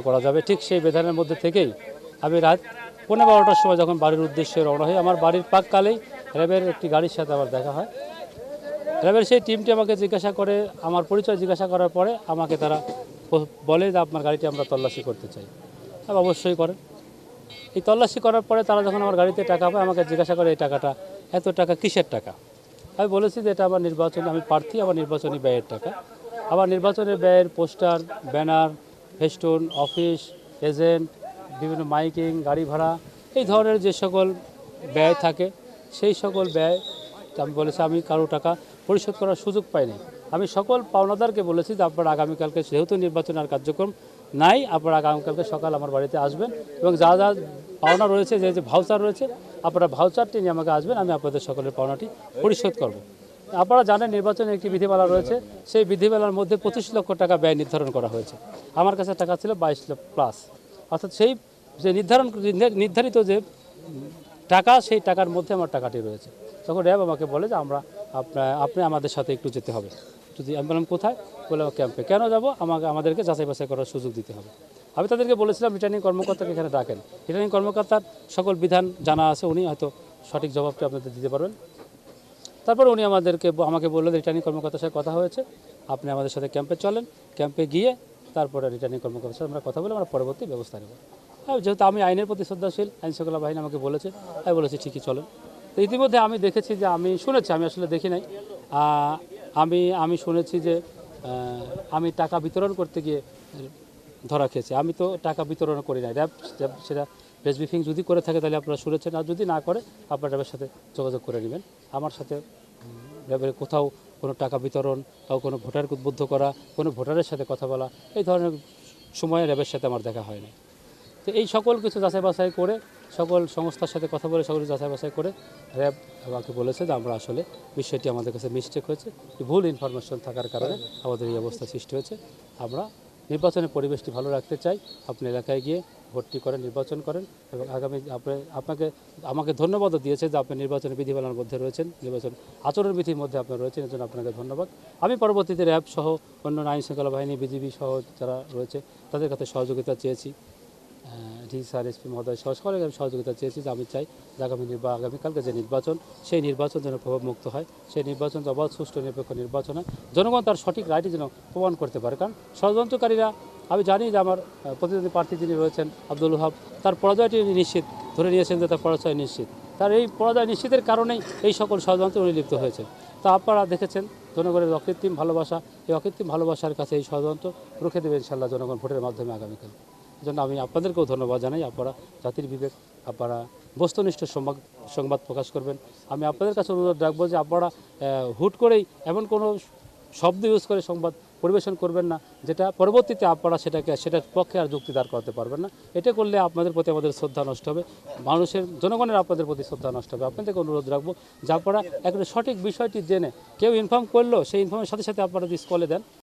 করা যাবে। ঠিক সেই বেধানের মধ্যে থেকেই আমি রাত পনেরো বারোটার সময় যখন বাড়ির উদ্দেশ্যে রওনা হই, আমার বাড়ির পাককালেই র্যাবের একটি গাড়ির সাথে আমার দেখা হয়। র্যাবের সেই টিমটি আমাকে জিজ্ঞাসা করে, আমার পরিচয় জিজ্ঞাসা করার পরে আমাকে তারা বলে যে আপনার গাড়িটি আমরা তল্লাশি করতে চাই। আমি অবশ্যই করেন। এই তল্লাশি করার পরে তারা যখন আমার গাড়িতে টাকা পায়, আমাকে জিজ্ঞাসা করে, এই টাকাটা, এত টাকা কিসের টাকা? আমি বলেছি যে, এটা আমার নির্বাচন, আমি প্রার্থী, আমার নির্বাচনী ব্যয়ের টাকা। আমার নির্বাচনের ব্যয়ের poster, banner festoon, office, agent, বিভিন্ন মাইকিং, গাড়ি ভাড়া, এই ধরনের যে সকল ব্যয় থাকে, সেই সকল ব্যয় আমি বলেছি, আমি কারও টাকা পরিশোধ করার সুযোগ পাইনি। আমি সকল পাওনাদারকে বলেছি যে, আপনারা আগামীকালকে যেহেতু নির্বাচনের কার্যক্রম নাই, আপনারা আগামীকালকে সকাল আমার বাড়িতে আসবেন এবং যা যা পাওনা রয়েছে, যে যে ভাউচার রয়েছে, আপনারা ভাউচারটি নিয়ে আমাকে আসবেন, আমি আপনাদের সকলের পাওনাটি পরিশোধ করব। আপনারা জানেন নির্বাচনে একটি বিধিমালা রয়েছে। সেই বিধিমালার মধ্যে পঁচিশ লক্ষ টাকা ব্যয় নির্ধারণ করা হয়েছে। আমার কাছে টাকা ছিল বাইশ লক্ষ প্লাস অর্থাৎ সেই যে নির্ধারণ, নির্ধারিত যে টাকা, সেই টাকার মধ্যে আমার টাকাটি রয়েছে। তখন র্যাব আমাকে বলে যে আমরা আপনি আমাদের সাথে একটু যেতে হবে। যদি আমি বললাম, কোথায়? বলে ক্যাম্পে। কেন যাব? আমাকে, আমাদেরকে যাচাই বাছাই করার সুযোগ দিতে হবে। আমি তাদেরকে বলেছিলাম, রিটার্নিং কর্মকর্তাকে এখানে ডাকেন। রিটার্নিং কর্মকর্তার সকল বিধান জানা আছে। উনি হয়তো সঠিক জবাবটি আপনাদের দিতে পারবেন। তারপর উনি আমাদেরকে আমাকে বললেন রিটার্নিং কর্মকর্তার সাথে কথা হয়েছে। আপনি আমাদের সাথে ক্যাম্পে চলেন। ক্যাম্পে গিয়ে তারপরে রিটার্নিং কর্মকর্তার সাথে আমরা কথা বলে আমরা পরবর্তী ব্যবস্থা নেব। আর যেহেতু আমি আইনের প্রতি শ্রদ্ধাশীল, আইন শৃঙ্খলা বাহিনী আমাকে বলেছে, আমি বলেছি ঠিকই চলেন। তো ইতিমধ্যে আমি দেখেছি যে আমি শুনেছি, আমি আসলে দেখি নাই। আমি আমি শুনেছি যে আমি টাকা বিতরণ করতে গিয়ে ধরা খেয়েছে। আমি তো টাকা বিতরণ করি না র্যাব সেটা প্রেস ব্রিফিং যদি করে থাকে তাহলে আপনারা শুনেছেন, আর যদি না করে, আপনারা র্যাবের সাথে যোগাযোগ করে নেবেন। আমার সাথে র্যাবের কোথাও কোনো টাকা বিতরণ কাউ কোনো ভোটারকে উদ্বুদ্ধ করা, কোনো ভোটারের সাথে কথা বলা, এই ধরনের সময়ে র্যাবের সাথে আমার দেখা হয় না তো এই সকল কিছু যাচাই বাছাই করে, সকল সংস্থার সাথে কথা বলে, সকল যাচাই বাছাই করে র্যাব আমাকে বলেছে যে আমরা আসলে বিষয়টি আমাদের কাছে মিস্টেক হয়েছে ভুল ইনফরমেশন থাকার কারণে আমাদের এই অবস্থা সৃষ্টি হয়েছে। আমরা নির্বাচনের পরিবেশটি ভালো রাখতে চাই। আপনি এলাকায় গিয়ে ভোটটি করেন নির্বাচন করেন এবং আগামী আপনি, আপনাকে, আমাকে ধন্যবাদও দিয়েছে যে আপনি নির্বাচনের বিধিমালার মধ্যে রয়েছেন, নির্বাচন আচরণ বিধির মধ্যে আপনারা রয়েছেন এর জন্য আপনাকে ধন্যবাদ। আমি পরবর্তীতে র্যাব সহ অন্য আইন শৃঙ্খলা বাহিনী, বিজিবি সহ যারা রয়েছে, তাদের কাছে সহযোগিতা চেয়েছি। ডি স্যার এসপি মহোদয় সহ, সকলের আমি সহযোগিতা চেয়েছি যে আমি চাই যে আগামী নির্বা আগামীকালকে যে নির্বাচন, সেই নির্বাচন যেন প্রভাবমুক্ত হয়, সেই নির্বাচন অবাধ, সুষ্ঠু, নিরপেক্ষ নির্বাচন হয়, জনগণ তার সঠিক রায়টি যেন প্রমাণ করতে পারে। কারণ ষড়যন্ত্রকারীরা আমি জানি যে আমার প্রতিদ্বন্দ্বী প্রার্থী যিনি রয়েছেন, আব্দুল হাব তার পরাজয়টি নিশ্চিত ধরে নিয়েছেন যে তার পরাজয় নিশ্চিত। তার এই পরাজয় নিশ্চিতের কারণেই এই সকল ষড়যন্ত্রে উনি লিপ্ত হয়েছেন। তা আপনারা দেখেছেন জনগণের অকৃত্রিম ভালোবাসা, এই অকৃত্রিম ভালোবাসার কাছে এই ষড়যন্ত্র রুখে দেবে ইনশাল্লাহ জনগণ ভোটের মাধ্যমে আগামীকাল। জন্য আমি আপনাদেরকেও ধন্যবাদ জানাই। আপনারা জাতির বিবেক, আপনারা বস্তুনিষ্ঠ সংবাদ সংবাদ প্রকাশ করবেন। আমি আপনাদের কাছে অনুরোধ রাখব যে আপনারা হুট করেই এমন কোনো শব্দ ইউজ করে সংবাদ পরিবেশন করবেন না, যেটা পরবর্তীতে আপনারা সেটাকে, সেটার পক্ষে আর যুক্তি দাঁড় করতে পারবেন না। এটা করলে আপনাদের প্রতি আমাদের শ্রদ্ধা নষ্ট হবে, মানুষের, জনগণের আপনাদের প্রতি শ্রদ্ধা নষ্ট হবে। আপনাদেরকে অনুরোধ রাখব যে আপনারা একটা সঠিক বিষয়টি জেনে, কেউ ইনফর্ম করল, সেই ইনফর্মের সাথে সাথে আপনারা যদি স্কলে দেন।